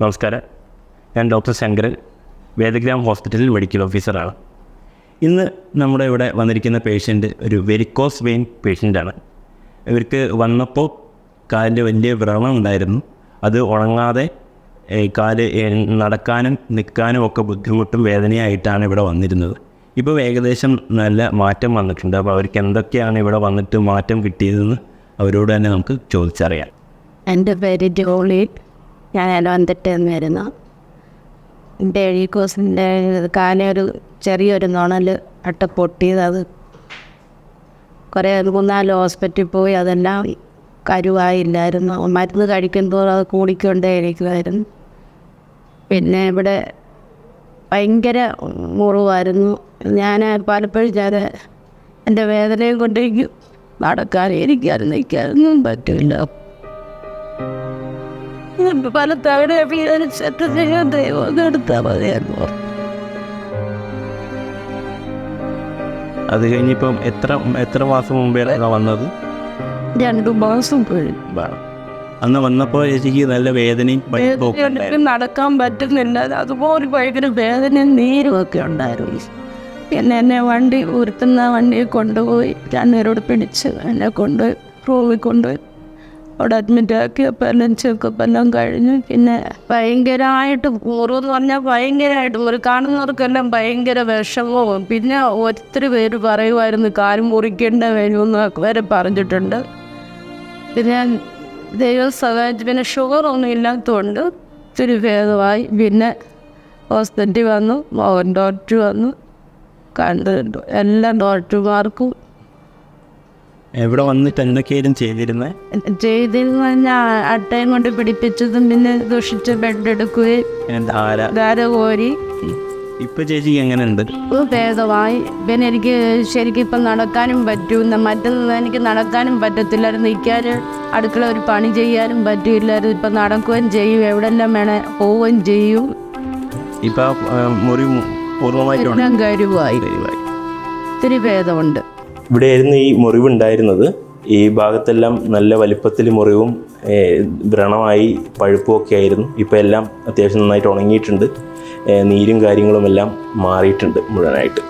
നമസ്കാരം. ഞാൻ ഡോക്ടർ ശങ്കരൻ വേദഗ്രാം ഹോസ്പിറ്റലിൽ മെഡിക്കൽ ഓഫീസറാണ്. ഇന്ന് നമ്മുടെ ഇവിടെ വന്നിരിക്കുന്ന പേഷ്യന്റ് ഒരു വെരിക്കോസ് വെയിൻ പേഷ്യന്റാണ് ഇവർക്ക് വന്നപ്പോൾ കാലിന്റെ വലിയ വ്രണം ഉണ്ടായിരുന്നു. അത് ഉണങ്ങാതെ കാൽ നടക്കാനും നിൽക്കാനും ഒക്കെ ബുദ്ധിമുട്ടും വേദനയായിട്ടാണ് ഇവിടെ വന്നിരുന്നത്. ഇപ്പോൾ ഏകദേശം നല്ല മാറ്റം വന്നിട്ടുണ്ട്. അപ്പോൾ അവർക്ക് എന്തൊക്കെയാണ് ഇവിടെ വന്നിട്ട് മാറ്റം കിട്ടിയതെന്ന് അവരോട് തന്നെ നമുക്ക് ചോദിച്ചറിയാം. എന്റെ പേര് ജോളി ഞാൻ എന്ന് വരുന്നു. എന്റെ എഴീക്കോസിന്റെ കാലൊരു ചെറിയൊരു നുണൽ അട്ട പൊട്ടിയത് അത് കുറേ മൂന്നാൽ ഹോസ്പിറ്റലിൽ പോയി അതെല്ലാം കരുവായില്ലായിരുന്നു. മരുന്ന് കഴിക്കുമ്പോൾ അത് കൂടിക്കൊണ്ടേ ഇരിക്കുമായിരുന്നു പിന്നെ ഇവിടെ ഭയങ്കര മുറിവായിരുന്നു. ഞാൻ പലപ്പോഴും ഞാൻ എന്റെ വേദനയും കൊണ്ട് എനിക്ക് നടക്കാനും ഇരിക്കാനും നിൽക്കാനൊന്നും പറ്റില്ല. പല തവണ വിചാരിച്ചിട്ട് ചെയ്യാൻ ദൈവം എടുത്താൽ മതിയായിരുന്നു അത് കഴിഞ്ഞിപ്പം എത്ര എത്ര മാസം മുമ്പേ വന്നത്? രണ്ടു മാസം പോയി അന്ന് വന്നപ്പോൾ ചേച്ചിക്ക് നല്ല വേദനയും എനിക്ക്. നടക്കാൻ പറ്റുന്നില്ല. അതുപോലെ ഭയങ്കര വേദനയും നീരും ഒക്കെ ഉണ്ടായിരുന്നു. പിന്നെ എന്നെ വണ്ടി ഉരുത്തുന്ന വണ്ടിയിൽ കൊണ്ടുപോയി രണ്ടുപേരോട് പിടിച്ച് എന്നെ കൊണ്ടുപോയി റൂമിൽ കൊണ്ടുപോയി. അവിടെ അഡ്മിറ്റ് ആക്കി അപ്പോൾ എല്ലാം ചെക്കപ്പ് എല്ലാം കഴിഞ്ഞു പിന്നെ ഭയങ്കരമായിട്ട് മുറിവെന്ന് പറഞ്ഞാൽ ഭയങ്കരമായിട്ട് മുറി കാണുന്നവർക്കെല്ലാം ഭയങ്കര വിഷമവും. പിന്നെ ഒത്തിരി പേര് പറയുമായിരുന്നു കാൽ മുറിക്കേണ്ട വരുമെന്ന് വരെ പറഞ്ഞിട്ടുണ്ട്. പിന്നെ ദൈവം സഹായിച്ച് പിന്നെ ഷുഗറൊന്നും ഇല്ലാത്തതുകൊണ്ട് ഒത്തിരി ഭേദമായി. പിന്നെ ഹോസ്പിറ്റലിൽ വന്നു മോഹൻ ഡോക്ടർ വന്നു കണ്ടിട്ടുണ്ട് എല്ലാ ഡോക്ടർമാർക്കും ഇവിടെ വന്നിട്ട് എന്തൊക്കെയായിരുന്നു ചെയ്തിരുന്നത് പറഞ്ഞാൽ അട്ടയും കൊണ്ട് പിടിപ്പിച്ചതും പിന്നെ ദുഷിച്ച് ബെഡ് എടുക്കുകയും ഇങ്ങനെ ധാര. ധാര കോരി. ഇപ്പൊ ചേച്ചി എങ്ങനെയുണ്ട്? ഭേദമായി. പിന്നെ എനിക്ക് ശരിക്കും ഇപ്പം നടക്കാനും പറ്റും മറ്റൊന്നും എനിക്ക് നടക്കാനും പറ്റത്തില്ലായിരുന്നു. നിൽക്കാൻ അടുക്കള ഒരു പണി ചെയ്യാനും പറ്റില്ലായിരുന്നു ഇപ്പം നടക്കുകയും ചെയ്യും. എവിടെല്ലാം വേണേ പോവുകയും ചെയ്യും. ഇപ്പൊ മുറി പൂർണമായിട്ട് ഇത്തിരി ഭേദമുണ്ട്. ഇവിടെയായിരുന്നു ഈ മുറിവുണ്ടായിരുന്നത്. ഈ ഭാഗത്തെല്ലാം നല്ല വലിപ്പത്തിൽ മുറിവും വ്രണമായി പഴുപ്പും ഒക്കെ ആയിരുന്നു. ഇപ്പം എല്ലാം അത്യാവശ്യം നന്നായിട്ട് ഉണങ്ങിയിട്ടുണ്ട്. നീരും കാര്യങ്ങളും എല്ലാം മാറിയിട്ടുണ്ട് മുഴുവനായിട്ട്.